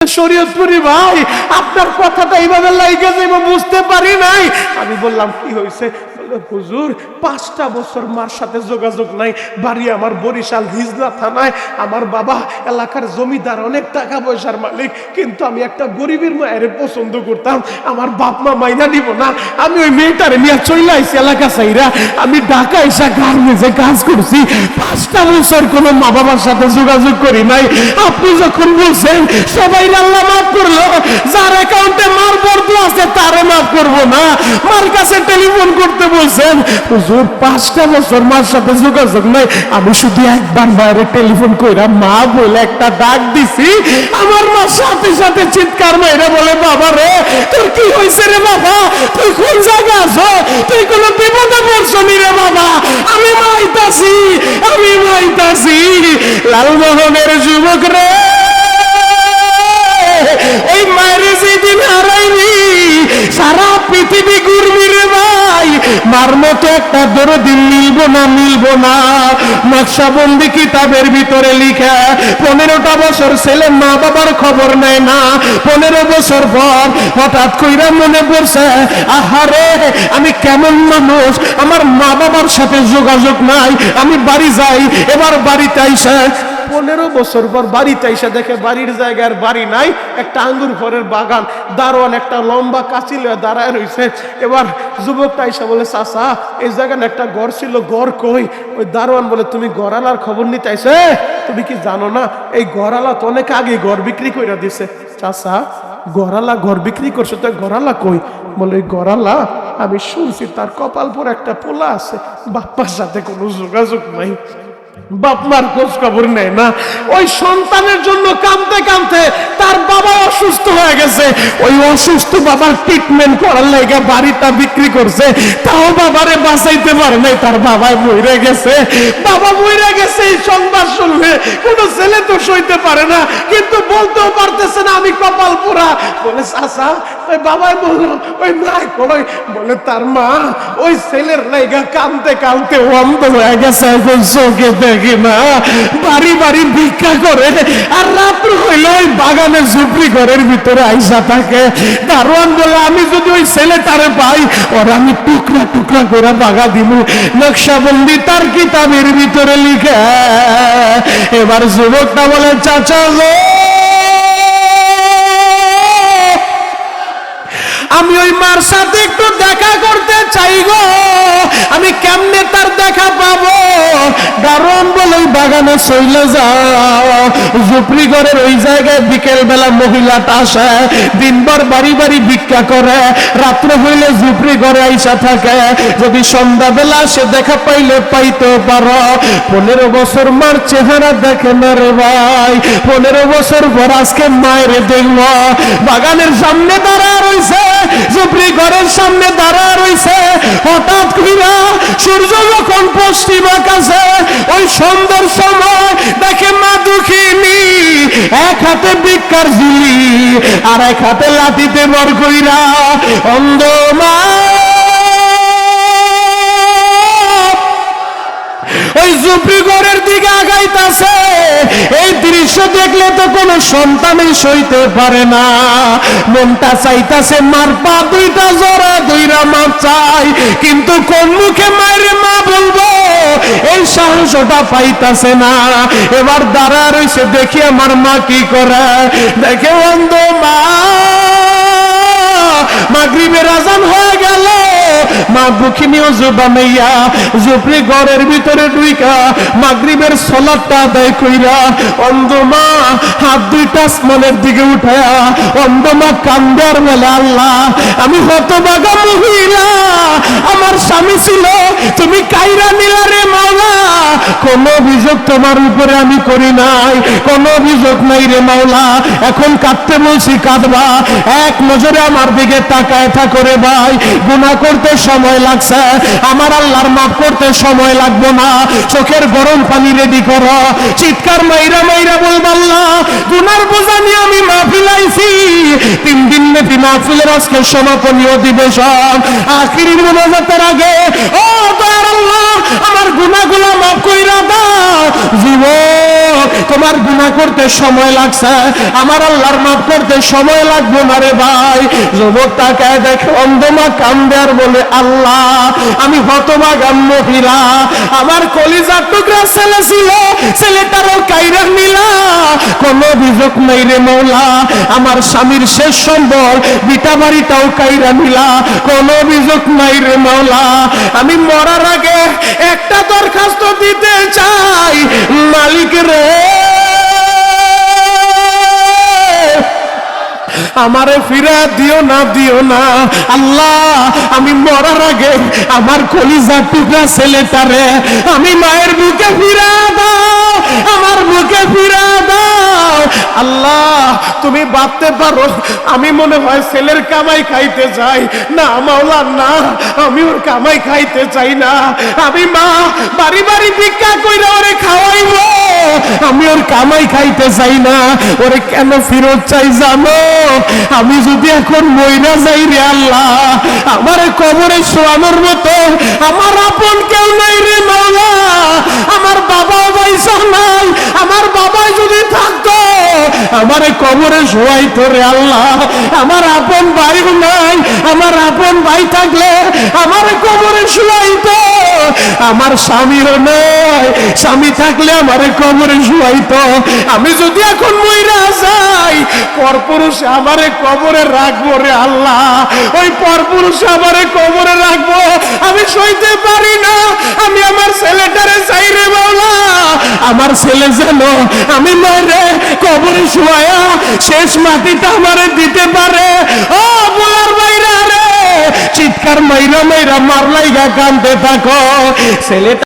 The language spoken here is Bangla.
শরীয়তপুরি ভাই আপনার কথাটা এইভাবে লাইগে যাইব বুঝতে পারি নাই। আমি বললাম কি হয়েছে বলল হুজুর, পাঁচটা বছর মার সাথে যোগাযোগ নাই। বাড়ি আমার বরিশাল হিজলা থানায়। আমার বাবা এলাকার জমিদার, অনেক টাকা পয়সার মালিক। কিন্তু আমি একটা গরিবের মায়ের পছন্দ করতাম। আমার বাপ মা মাইনা নিব না। আমি ওই মেয়েটারে নিয়ে চলে আইসি এলাকা চাইরা আমি ঢাকা এসে গার্মেন্টসে কাজ করছি। পাঁচটা বছর কোনো মা বাবার সাথে যোগাযোগ করি নাই। আপনি যখন বলছেন, সবাই আল্লাহ মাফ করল, যার অ্যাকাউন্টে মার বর্দ আছে, তারে মাফ করব না। মার কাছে টেলিফোন করতে বলছেন, হুজুর, পাঁচটা বছর মার সাথে যোগাযোগ নাই। আমি শুধু একবার বাইরে টেলিফোন কইরা মা বলে একটা ডাক দিছি। আমার মা সাথে সাথে চিৎকার মেরে বলে, বাবা রে, তোর কি হয়েছে রে বাবা? তুই কোন জায়গায় আছো? তুই কোন বিপদে পড়ছনি রে বাবা? আমি মাইতাছি আমি মাইতাছি লালমোহনের যুবক রে ওই মায়ের যেদিন হারাইনি, সারা পৃথিবী মতো একটা দরদিন মিলব না মিলব না। নকশাবন্দি কিতাবের ভিতরে লিখা, পনেরোটা বছর ছেলে মা বাবার খবর নেয় না। পনেরো বছর পর হঠাৎ কইরা মনে পড়ছে, আহারে, আমি কেমন মানুষ? আমার মা বাবার সাথে যোগাযোগ নাই, আমি বাড়ি যাই, এবার বাড়িতে আইসা পনেরো বছর পর বাড়িতে এসে দেখে বাড়ির জায়গার বাড়ি নাই, একটা আঙ্গুর ফলের বাগান, দারোয়ান একটা লম্বা কাঁচি দাঁড়ায় রয়েছে এবার যুবকটা এসে বলে, চাচা, এই জায়গায় একটা ঘর ছিল, ঘর কই? ওই দারোয়ান বলে, তুমি গড়ালার খবর নিতে আইছে? তুমি কি জানো না, এই গড়ালা তো অনেক আগে ঘর বিক্রি করে দিছে। চাচা গড়ালা ঘর বিক্রি করছে, তো গড়ালা কই? বলে গড়ালা আমি শুনছি তার কপাল পর একটা পোলা আছে, বাপ্পার সাথে কোনো যোগাযোগ নাই। বাপ মার খোঁজ খবর নেয় না। ওই সন্তানের জন্য কাঁদতে কাঁদতে তার বাবা অসুস্থ হয়ে গেছে। ওই অসুস্থ বাবার ট্রিটমেন্ট করার লাগে বাড়িটা বিক্রি করছে। তাও বাবারে বাঁচাইতে পারে নাই, তার বাবায় মরে গেছে। বাবা মরে গেছে এই সংবাদ শুনলে। কোনো ছেলে তো সইতে পারে না, কিন্তু বলতেও পারতেছে না, আমি কপাল পোড়া। বলে, চাচা ওই বাবাই বলল, ওই নাই কই বলে, তার মা, ওই ছেলের লাইগা কানতে কানতে অন্ধ হয়ে গেছে। এখন চোখে দেখি না বাড়ি বাড়ি ভিক্ষা করে। আর রাত্র হইলে ওই বাগানে ঝুপড়ি ঘরের ভিতরে আইসা থাকে। দারোয়ান বলে, আমি যদি ওই ছেলেটারে পাই, ওর আমি টুকরা টুকরা করে বাগা দিব নকশাবন্দি তার কিতাবের ভিতরে লিখে। এবার যুবকটা বলে, চাচা গো আমি ওই মার সাথে একটু দেখা করতে চাই গো। আমি কেমনে তার দেখা পাবো? দারুণ বলে ওই বাগানে চলে যাও। ঝুপড়ি ঘরের ওই জায়গায় বিকেল বেলা মহিলাটা আসে, দিনভর বাড়ি বাড়ি ভিক্ষা করে। রাত্র হইলে ঝুপড়ি ঘরে আইসা থাকে। যদি সন্ধ্যা বেলা সে দেখা পাইলে পাইতে পারো। পনেরো বছর মার চেহারা দেখে না রে ভাই। পনেরো বছর পর আজকে মায়ের দেখব বাগানের সামনে দাঁড়া রইছে। ঝুপড়ি ঘরের সামনে দাঁড়া রয়েছে হঠাৎ কইরা সূর্য যখন পশ্চিম আকাশে ওই সুন্দর সময় দেখে মা দুঃখিনী, এক হাতে ভিক্ষার ঝুলি আর এক হাতে লাঠিতে বর কইরা, অন্ধ মা ওই জুপড়িগড়ের দিকে আগাইতাছে। এই দৃশ্য দেখলে তো কোনো সন্তানই সইতে পারে না। মনটা চাইতাছে, মার পা দুইটা জোড়া দুইরা মা চাই। কিন্তু কোন মুখে মায়ের মা বলব? এই সাহসটা পাইতাছে না। এবার দাঁড়া রইছে, দেখি আমার মা কি করে। দেখে অন্ধ মা, মাগরিবের আজান হয়ে গেল। মা দুঃখিনীও জুবানাইয়া জুপড়ি ঘরের ভিতরে ডুইকা মাগরিবের সলাটটা আদায় কইরা অন্ধ মা হাত দুইটা আসমানের দিকে উঠায়া অন্ধ মা কান্দার মেলা আল্লাহ, আমি হতবাগা মহিলা। আমার স্বামী ছিল। তুমি কাইরা নিলা রে মাওলা। কোন অভিযোগ তোমার উপরে আমি করি নাই। কোন অভিযোগ নাই রে মাওলা। এখন কাঁদতে বলছি, কাঁদবা। এক নজরে আমার দিকে তাকায় থাকো রে ভাই। গুনাহ করতে সময় লাগছে। আমার আল্লাহর মাফ করতে সময় লাগবো না। চোখের গরম পানি রেডি করো। চিৎকার মাইরা মাইরা বলব, আল্লাহ, গুনার বোঝা নিয়ে আমি তিন দিন ব্যাপী মাহফিলের আজকে সমাপনী অধিবেশন আখিরির মোনাজাতের আগে, ও দয়ার আমার গুনাহগুলো মাফ কইরা দাও। জীবন, তোমার গুনাহ করতে সময় লাগছে। আমার আল্লাহর মাফ করতে সময় লাগবে না রে ভাই। যুবক তাকায় দেখে অন্ধমা আর বলে, আল্লাহ, আমি হতভাগাম মহিলা আমার কলিজার টুকরা ছেলে ছিল। কোনো অভিযোগ নেই রে মৌলা, আমার স্বামীর শেষ সম্বল, বিটা বাড়িটাও কাইরা মিলা কোনো অভিযোগ নাই রে মৌলা, আমি মরার আগে একটা দরখাস্ত দিতে চাই। মালিক রে, আমারে ফিরা দিও না দিও না। আল্লাহ, আমি মরার আগে আমার কলিজা টুকরা ছেলেটারে, আমি মায়ের বুকে ফিরা দাও, আমার বুকে ফিরা দাও। আল্লাহ, তুমি ভাবতে পারো, আমি মনে হয় ছেলের কামাই খাইতে চাই না, মাওলা, না, আমি ওর কামাই খাইতে চাই না। আমি মা, বাড়ি বাড়ি ভিক্ষা কইরা ওরে খাওয়াইবো। আমি ওর কামাই খাইতে চাই না, ওরে কেন ফেরত চাই জানো? আমি যদি এখন মইরা যাই রে আল্লাহ, আমার কবরে শোয়ানোর মতো আমার আপন কেউ নাই রে মাওলা। আমার বাবা পয়সা নাই, আমার বাবা যদি থাকতো আমার কবরে শোয়াইতো রে আল্লাহ। আমার আপন ভাই নাই, আমার আপন ভাই থাকলে আমার কবরে শোয়াইতো আমার স্বামীরও নাই, স্বামী থাকলে আমার কবরে শুয়াইতো আমি যদি এখন মইরা যাই, পরপুরুষ আমারে কবরে রাখব রে আল্লাহ। ওই পরপুরুষ আমারে কবরে রাখব, আমি সইতে পারি না। আমি আমার ছেলেটারে চাই রে বাউলা আমার ছেলে যেন আমি মারে কবরে শুয়ায়া শেষ মাটিটা আমারে দিতে পারে। ও বলার বাইরা রে, চিৎকার মাইরা মাইরা মারলাই গা কান্দে থাকো। ছেলেটা